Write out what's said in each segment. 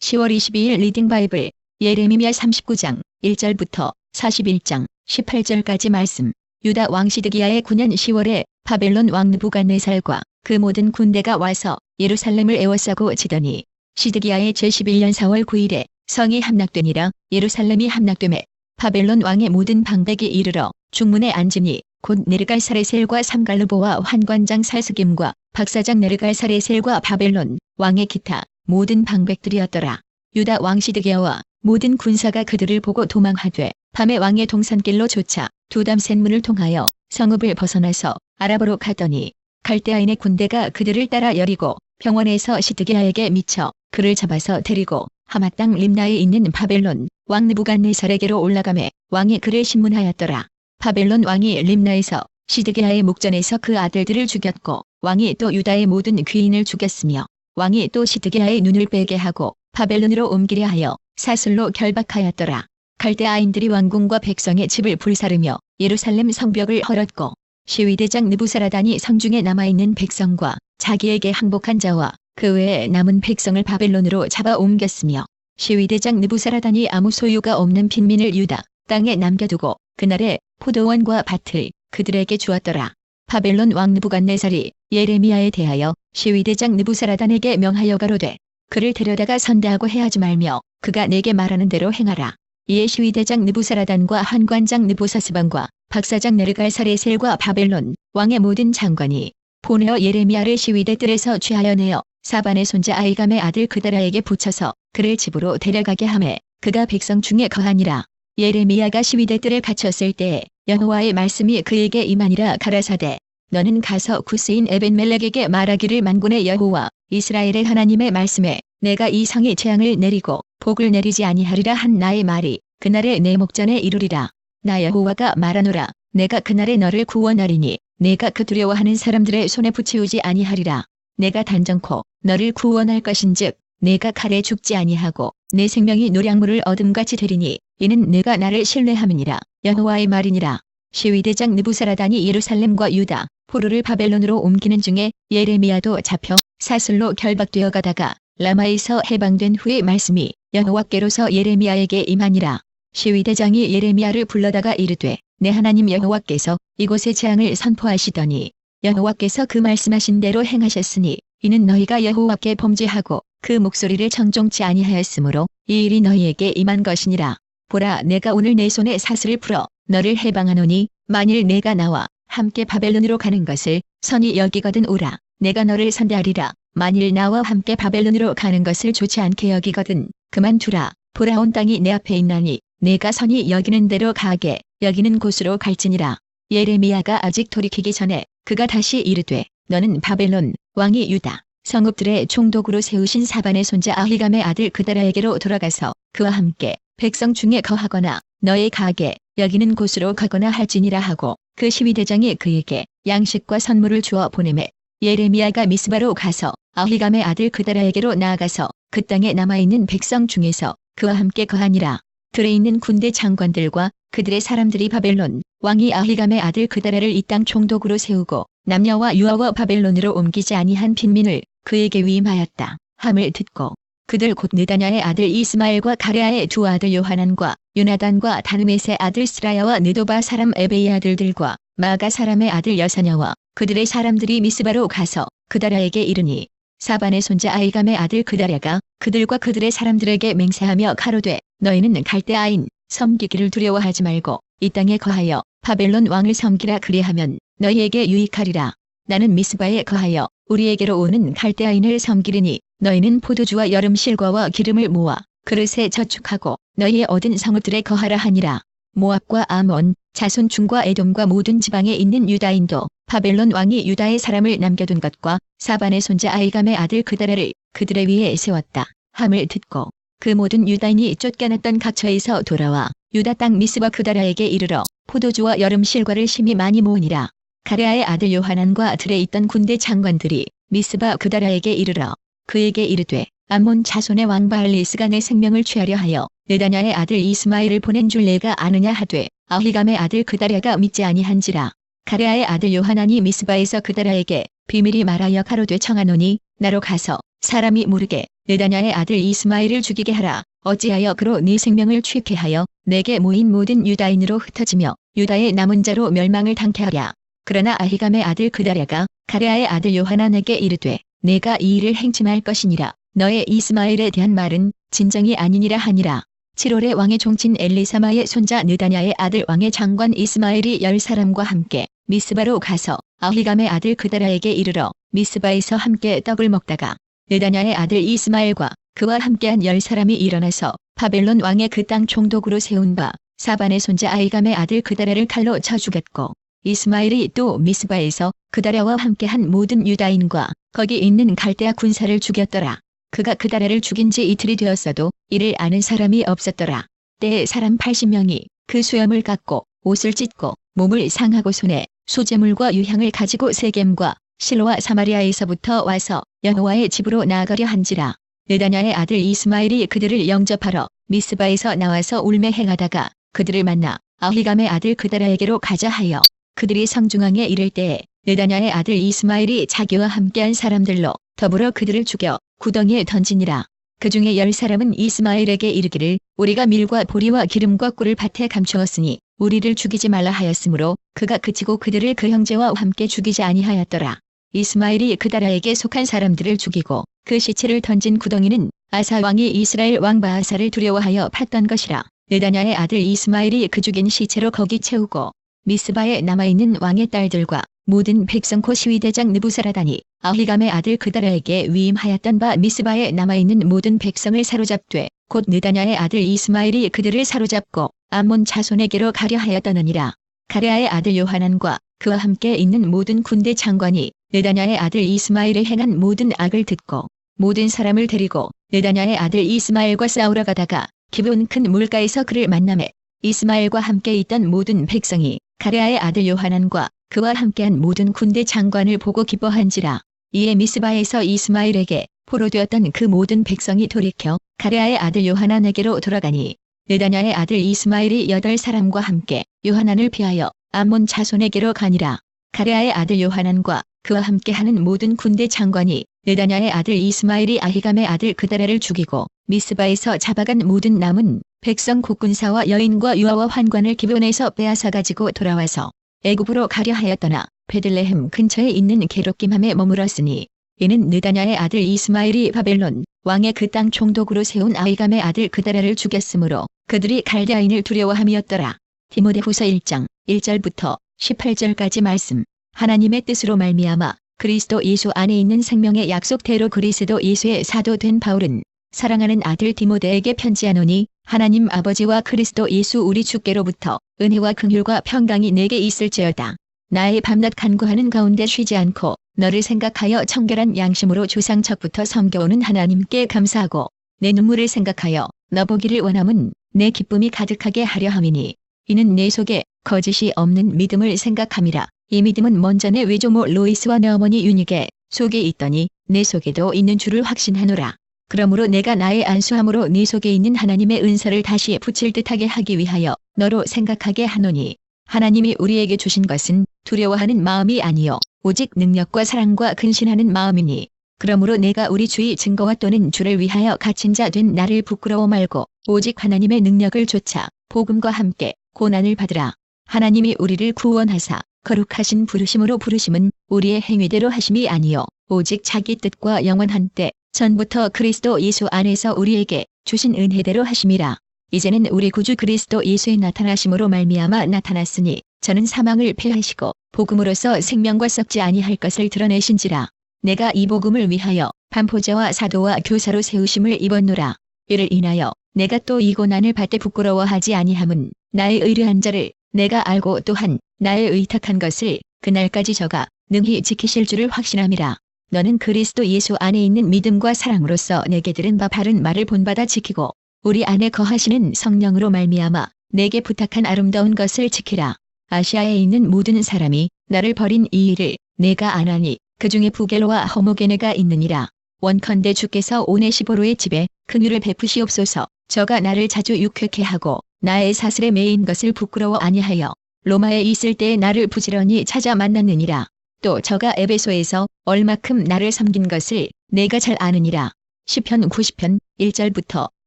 10월 22일 리딩 바이블 예레미야 39장 1절부터 41장 18절까지 말씀. 유다 왕 시드기야의 9년 10월에 바벨론 왕 느부갓네살과 그 모든 군대가 와서 예루살렘을 에워싸고 지더니 시드기야의 제11년 4월 9일에 성이 함락되니라. 예루살렘이 함락됨에 바벨론 왕의 모든 방백이 이르러 중문에 앉으니 곧 네르갈사레셀과 삼갈르보와 환관장 살스김과 박사장 네르갈사레셀과 바벨론 왕의 기타 모든 방백들이었더라. 유다 왕 시드기야와 모든 군사가 그들을 보고 도망하되 밤에 왕의 동산길로 쫓아 두담센 문을 통하여 성읍을 벗어나서 아랍으로 가더니 갈대아인의 군대가 그들을 따라 여리고 병원에서 시드기야에게 미쳐 그를 잡아서 데리고 하마 땅 림나에 있는 바벨론 왕 느부갓네살에게로 올라가매 왕이 그를 신문하였더라. 바벨론 왕이 림나에서 시드기야의 목전에서 그 아들들을 죽였고 왕이 또 유다의 모든 귀인을 죽였으며 왕이 또 시드기야의 눈을 빼게 하고 바벨론으로 옮기려 하여 사슬로 결박하였더라. 갈대아인들이 왕궁과 백성의 집을 불사르며 예루살렘 성벽을 헐었고 시위대장 느부사라단이 성중에 남아있는 백성과 자기에게 항복한 자와 그 외에 남은 백성을 바벨론으로 잡아 옮겼으며 시위대장 느부사라단이 아무 소유가 없는 빈민을 유다 땅에 남겨두고 그날에 포도원과 밭을 그들에게 주었더라. 바벨론 왕 느부갓네살이 예레미야에 대하여 시위대장 느부사라단에게 명하여 가로되 그를 데려다가 선대하고 해하지 말며 그가 내게 말하는 대로 행하라. 이에 시위대장 느부사라단과 한관장 느부사스반과 박사장 네르갈사레셀과 바벨론 왕의 모든 장관이 보내어 예레미야를 시위대 뜰에서 취하여 내어 사반의 손자 아이감의 아들 그다라에게 붙여서 그를 집으로 데려가게 하매 그가 백성 중에 거하니라. 예레미야가 시위대 뜰에 갇혔을 때에 여호와의 말씀이 그에게 임하니라 가라사대 너는 가서 구스인 에벤멜렉에게 말하기를 만군의 여호와 이스라엘의 하나님의 말씀에 내가 이 성에 재앙을 내리고 복을 내리지 아니하리라 한 나의 말이 그날에 내 목전에 이루리라. 나 여호와가 말하노라. 내가 그날에 너를 구원하리니 내가 그 두려워하는 사람들의 손에 붙이우지 아니하리라. 내가 단정코 너를 구원할 것인즉 내가 칼에 죽지 아니하고 내 생명이 노량물을 얻음같이 되리니 이는 내가 나를 신뢰함이니라. 여호와의 말이니라. 시위대장 느부사라단이 예루살렘과 유다, 포로를 바벨론으로 옮기는 중에 예레미야도 잡혀 사슬로 결박되어 가다가 라마에서 해방된 후의 말씀이 여호와께로서 예레미야에게 임하니라. 시위대장이 예레미야를 불러다가 이르되 내 하나님 여호와께서 이곳에 재앙을 선포하시더니 여호와께서 그 말씀하신 대로 행하셨으니 이는 너희가 여호와께 범죄하고 그 목소리를 청종치 아니하였으므로 이 일이 너희에게 임한 것이니라. 보라 내가 오늘 내 손에 사슬을 풀어 너를 해방하노니 만일 내가 나와 함께 바벨론으로 가는 것을 선이 여기거든 오라. 내가 너를 선대하리라. 만일 나와 함께 바벨론으로 가는 것을 좋지 않게 여기거든 그만두라. 보라 온 땅이 내 앞에 있나니 내가 선이 여기는 대로 가게 여기는 곳으로 갈지니라. 예레미야가 아직 돌이키기 전에 그가 다시 이르되 너는 바벨론 왕이 유다. 성읍들의 총독으로 세우신 사반의 손자 아히감의 아들 그다라에게로 돌아가서 그와 함께 백성 중에 거하거나 너의 가게 여기는 곳으로 가거나 할지니라 하고 그 시위대장이 그에게 양식과 선물을 주어 보내매 예레미야가 미스바로 가서 아히감의 아들 그다라에게로 나아가서 그 땅에 남아있는 백성 중에서 그와 함께 거하니라. 들에 있는 군대 장관들과 그들의 사람들이 바벨론 왕이 아히감의 아들 그다라를 이 땅 총독으로 세우고 남녀와 유아와 바벨론으로 옮기지 아니한 빈민을 그에게 위임하였다. 함을 듣고 그들 곧 느다냐의 아들 이스마엘과 가레아의 두 아들 요하난과 유나단과 다르메스의 아들 스라야와 느도바 사람 에베이 아들들과 마가 사람의 아들 여사냐와 그들의 사람들이 미스바로 가서 그다라에게 이르니 사반의 손자 아이감의 아들 그다라가 그들과 그들의 사람들에게 맹세하며 가로되 너희는 갈대아인 섬기기를 두려워하지 말고 이 땅에 거하여 바벨론 왕을 섬기라 그리하면 너희에게 유익하리라. 나는 미스바에 거하여 우리에게로 오는 갈대아인을 섬기리니 너희는 포도주와 여름 실과와 기름을 모아 그릇에 저축하고 너희의 얻은 성읍들에 거하라 하니라. 모압과 아몬, 자손 중과 에돔과 모든 지방에 있는 유다인도 바벨론 왕이 유다의 사람을 남겨둔 것과 사반의 손자 아이감의 아들 그다라를 그들의 위에 세웠다. 함을 듣고 그 모든 유다인이 쫓겨났던 각처에서 돌아와 유다 땅 미스바 그다라에게 이르러 포도주와 여름 실과를 심히 많이 모으니라. 가레아의 아들 요하난과 들에 있던 군대 장관들이 미스바 그다라에게 이르러 그에게 이르되 암몬 자손의 왕 바알리스가 내 생명을 취하려 하여 느다냐의 아들 이스마엘을 보낸 줄 내가 아느냐 하되 아히감의 아들 그다라가 믿지 아니한지라 가레아의 아들 요하난이 미스바에서 그다라에게 비밀이 말하여 가로되 청하노니 나로 가서 사람이 모르게 느다냐의 아들 이스마엘을 죽이게 하라. 어찌하여 그로 네 생명을 취케 하여 내게 모인 모든 유다인으로 흩어지며 유다의 남은 자로 멸망을 당케 하랴. 그러나 아히감의 아들 그다랴가 가레아의 아들 요하난에게 이르되 내가 이 일을 행침할 것이니라. 너의 이스마엘에 대한 말은 진정이 아니니라 하니라. 7월에 왕의 종친 엘리사마의 손자 느다냐의 아들 왕의 장관 이스마엘이 열 사람과 함께 미스바로 가서 아히감의 아들 그다라에게 이르러 미스바에서 함께 떡을 먹다가 느다냐의 아들 이스마엘과 그와 함께한 열 사람이 일어나서 바벨론 왕의 그 땅 총독으로 세운 바 사반의 손자 아이감의 아들 그다라를 칼로 쳐 죽였고 이스마엘이 또 미스바에서 그다라와 함께한 모든 유다인과 거기 있는 갈대아 군사를 죽였더라. 그가 그다라를 죽인 지 이틀이 되었어도 이를 아는 사람이 없었더라. 때에 사람 80명이 그 수염을 깎고 옷을 찢고 몸을 상하고 손에 소재물과 유향을 가지고 세겜과 실로와 사마리아에서부터 와서 여호와의 집으로 나아가려 한지라. 느다냐의 아들 이스마엘이 그들을 영접하러 미스바에서 나와서 울매 행하다가 그들을 만나 아히감의 아들 그다라에게로 가자 하여 그들이 성중앙에 이를 때에 느다냐의 아들 이스마엘이 자기와 함께한 사람들로 더불어 그들을 죽여 구덩이에 던지니라. 그 중에 열 사람은 이스마엘에게 이르기를 우리가 밀과 보리와 기름과 꿀을 밭에 감추었으니 우리를 죽이지 말라 하였으므로 그가 그치고 그들을 그 형제와 함께 죽이지 아니하였더라. 이스마엘이 그다라에게 속한 사람들을 죽이고 그 시체를 던진 구덩이는 아사 왕이 이스라엘 왕 바하사를 두려워하여 팠던 것이라. 느다냐의 아들 이스마엘이 그 죽인 시체로 거기 채우고 미스바에 남아있는 왕의 딸들과 모든 백성 코 시위대장 느부사라다니 아히감의 아들 그다라에게 위임하였던 바 미스바에 남아있는 모든 백성을 사로잡되 곧 느다냐의 아들 이스마엘이 그들을 사로잡고 암몬 자손에게로 가려 하였더느니라. 가레아의 아들 요하난과 그와 함께 있는 모든 군대 장관이 느다냐의 아들 이스마엘이 행한 모든 악을 듣고 모든 사람을 데리고 느다냐의 아들 이스마엘과 싸우러 가다가 기분 큰 물가에서 그를 만남에 이스마엘과 함께 있던 모든 백성이 가레아의 아들 요하난과 그와 함께한 모든 군대 장관을 보고 기뻐한지라. 이에 미스바에서 이스마엘에게 포로되었던 그 모든 백성이 돌이켜 가레아의 아들 요하난에게로 돌아가니 느다냐의 아들 이스마엘이 여덟 사람과 함께 요하난을 피하여 암몬 자손에게로 가니라. 가레아의 아들 요하난과 그와 함께하는 모든 군대 장관이 느다냐의 아들 이스마엘이 아히감의 아들 그다라를 죽이고 미스바에서 잡아간 모든 남은 백성 국군사와 여인과 유아와 환관을 기본에서 빼앗아 가지고 돌아와서 애굽으로 가려 하였더나 베들레헴 근처에 있는 게롯김함에 머물었으니 이는 느다냐의 아들 이스마엘이 바벨론 왕의 그 땅 총독으로 세운 아이감의 아들 그다라를 죽였으므로 그들이 갈대아인을 두려워함이었더라. 디모데후서 1장 1절부터 18절까지 말씀. 하나님의 뜻으로 말미암아 그리스도 예수 안에 있는 생명의 약속대로 그리스도 예수의 사도 된 바울은 사랑하는 아들 디모데에게 편지하노니 하나님 아버지와 그리스도 예수 우리 주께로부터 은혜와 긍휼과 평강이 내게 있을지어다. 나의 밤낮 간구하는 가운데 쉬지 않고 너를 생각하여 청결한 양심으로 조상 척부터 섬겨오는 하나님께 감사하고 내 눈물을 생각하여 너 보기를 원함은 내 기쁨이 가득하게 하려 함이니 이는 내 속에 거짓이 없는 믿음을 생각함이라. 이 믿음은 내 외조모 로이스와 내 어머니 유닉의 속에 있더니 내 속에도 있는 줄을 확신하노라. 그러므로 내가 나의 안수함으로 네 속에 있는 하나님의 은사를 다시 붙일 듯하게 하기 위하여 너로 생각하게 하노니 하나님이 우리에게 주신 것은 두려워하는 마음이 아니요 오직 능력과 사랑과 근신하는 마음이니 그러므로 내가 우리 주의 증거와 또는 주를 위하여 갇힌 자 된 나를 부끄러워 말고 오직 하나님의 능력을 좇아 복음과 함께 고난을 받으라 하나님이 우리를 구원하사 거룩하신 부르심으로 부르심은 우리의 행위대로 하심이 아니요 오직 자기 뜻과 영원한 때 전부터 그리스도 예수 안에서 우리에게 주신 은혜대로 하심이라. 이제는 우리 구주 그리스도 예수의 나타나심으로 말미암아 나타났으니 저는 사망을 패하시고 복음으로서 생명과 썩지 아니할 것을 드러내신지라. 내가 이 복음을 위하여 반포자와 사도와 교사로 세우심을 입었노라. 이를 인하여 내가 또 이 고난을 받되 부끄러워하지 아니함은 나의 의뢰한 자를 내가 알고 또한 나의 의탁한 것을 그날까지 저가 능히 지키실 줄을 확신함이라. 너는 그리스도 예수 안에 있는 믿음과 사랑으로서 내게 들은 바 바른 말을 본받아 지키고 우리 안에 거하시는 성령으로 말미암아 내게 부탁한 아름다운 것을 지키라. 아시아에 있는 모든 사람이 나를 버린 이 일을 내가 안하니 그 중에 부겔로와 허모게네가 있느니라. 원컨대 주께서 오네시보로의 집에 긍휼을 베푸시옵소서. 저가 나를 자주 육회케 하고 나의 사슬에 매인 것을 부끄러워 아니하여 로마에 있을 때에 나를 부지런히 찾아 만났느니라. 또 저가 에베소에서 얼마큼 나를 섬긴 것을 내가 잘 아느니라. 시편 90편 1절부터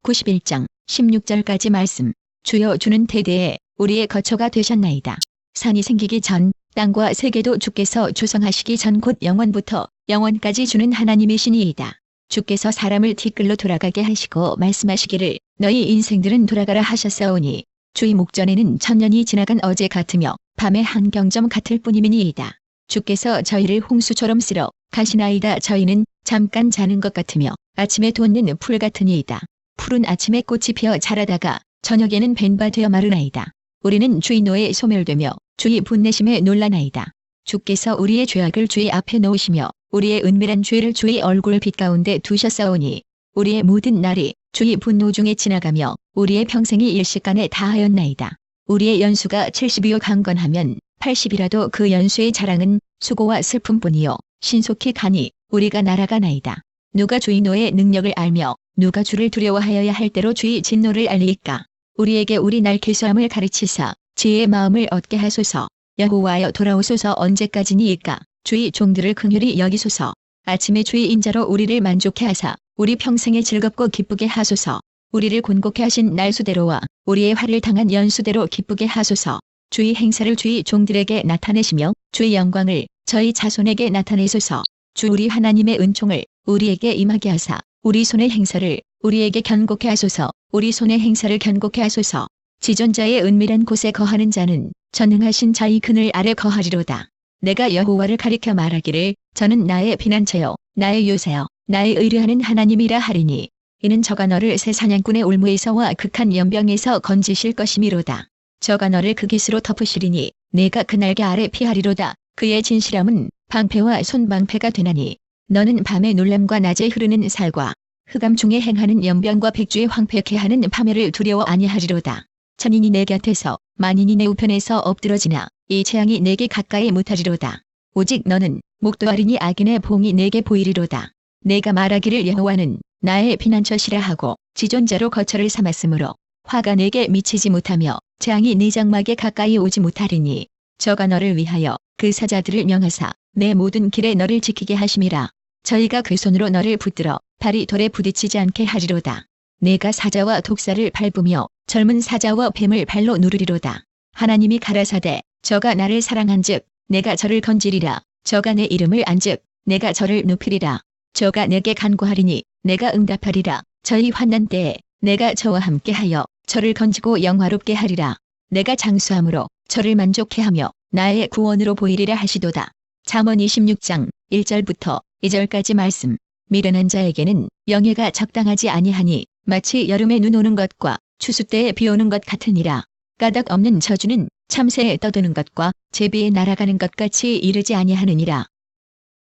91장 16절까지 말씀. 주여 주는 대대에 우리의 거처가 되셨나이다. 산이 생기기 전 땅과 세계도 주께서 조성하시기 전 곧 영원부터 영원까지 주는 하나님이시니이다. 주께서 사람을 티끌로 돌아가게 하시고 말씀하시기를 너희 인생들은 돌아가라 하셨사오니 주의 목전에는 천년이 지나간 어제 같으며 밤의 한 경점 같을 뿐이니이다. 주께서 저희를 홍수처럼 쓸어 가시나이다 저희는 잠깐 자는 것 같으며 아침에 돋는 풀 같으니이다. 푸른 아침에 꽃이 피어 자라다가 저녁에는 벤바 되어 마르나이다. 우리는 주의 노에 소멸되며 주의 분내심에 놀라나이다. 주께서 우리의 죄악을 주의 앞에 놓으시며 우리의 은밀한 죄를 주의 얼굴 빛 가운데 두셨사오니 우리의 모든 날이 주의 분노 중에 지나가며 우리의 평생이 일시간에 다하였나이다. 우리의 연수가 70이요 강건하면 80이라도 그 연수의 자랑은 수고와 슬픔뿐이요 신속히 가니 우리가 날아가나이다. 누가 주의 노의 능력을 알며 누가 주를 두려워하여야 할 대로 주의 진노를 알리까. 우리에게 우리 날 개수함을 가르치사 지혜의 마음을 얻게 하소서. 여호와여 돌아오소서 언제까지니이까. 주의 종들을 긍휼히 여기소서. 아침에 주의 인자로 우리를 만족해 하사 우리 평생에 즐겁고 기쁘게 하소서. 우리를 곤곡해 하신 날수대로와 우리의 화를 당한 연수대로 기쁘게 하소서. 주의 행사를 주의 종들에게 나타내시며 주의 영광을 저희 자손에게 나타내소서. 주 우리 하나님의 은총을 우리에게 임하게 하사 우리 손의 행사를 우리에게 견고케 하소서. 우리 손의 행사를 견고케 하소서. 지존자의 은밀한 곳에 거하는 자는 전능하신 자의 그늘 아래 거하리로다. 내가 여호와를 가리켜 말하기를 저는 나의 피난처요 나의 요새요 나의 의뢰하는 하나님이라 하리니 이는 저가 너를 새 사냥꾼의 올무에서와 극한 연병에서 건지실 것이미로다. 저가 너를 그 깃으로 덮으시리니 내가 그 날개 아래 피하리로다. 그의 진실함은 방패와 손방패가 되나니 너는 밤의 놀람과 낮에 흐르는 살과 흑암 중에 행하는 연병과 백주의 황폐케 하는 파멸을 두려워 아니하리로다. 천인이 내 곁에서 만인이 내 우편에서 엎드러지나 이 재앙이 내게 가까이 못하리로다. 오직 너는 목도하리니 악인의 봉이 내게 보이리로다. 내가 말하기를 여호와는 나의 피난처시라 하고 지존자로 거처를 삼았으므로 화가 내게 미치지 못하며 재앙이 네 장막에 가까이 오지 못하리니 저가 너를 위하여 그 사자들을 명하사 내 모든 길에 너를 지키게 하심이라. 저희가 그 손으로 너를 붙들어 발이 돌에 부딪히지 않게 하리로다. 내가 사자와 독사를 밟으며 젊은 사자와 뱀을 발로 누르리로다. 하나님이 가라사대 저가 나를 사랑한즉 내가 저를 건지리라. 저가 내 이름을 안즉 내가 저를 높이리라. 저가 내게 간구하리니 내가 응답하리라. 저희 환난 때에 내가 저와 함께하여 저를 건지고 영화롭게 하리라. 내가 장수함으로 저를 만족해 하며 나의 구원으로 보이리라 하시도다. 잠언 26장 1절부터 2절까지 말씀. 미련한 자에게는 영예가 적당하지 아니하니 마치 여름에 눈 오는 것과 추수 때에 비 오는 것 같으니라. 까닭 없는 저주는 참새에 떠드는 것과 제비에 날아가는 것 같이 이르지 아니하느니라.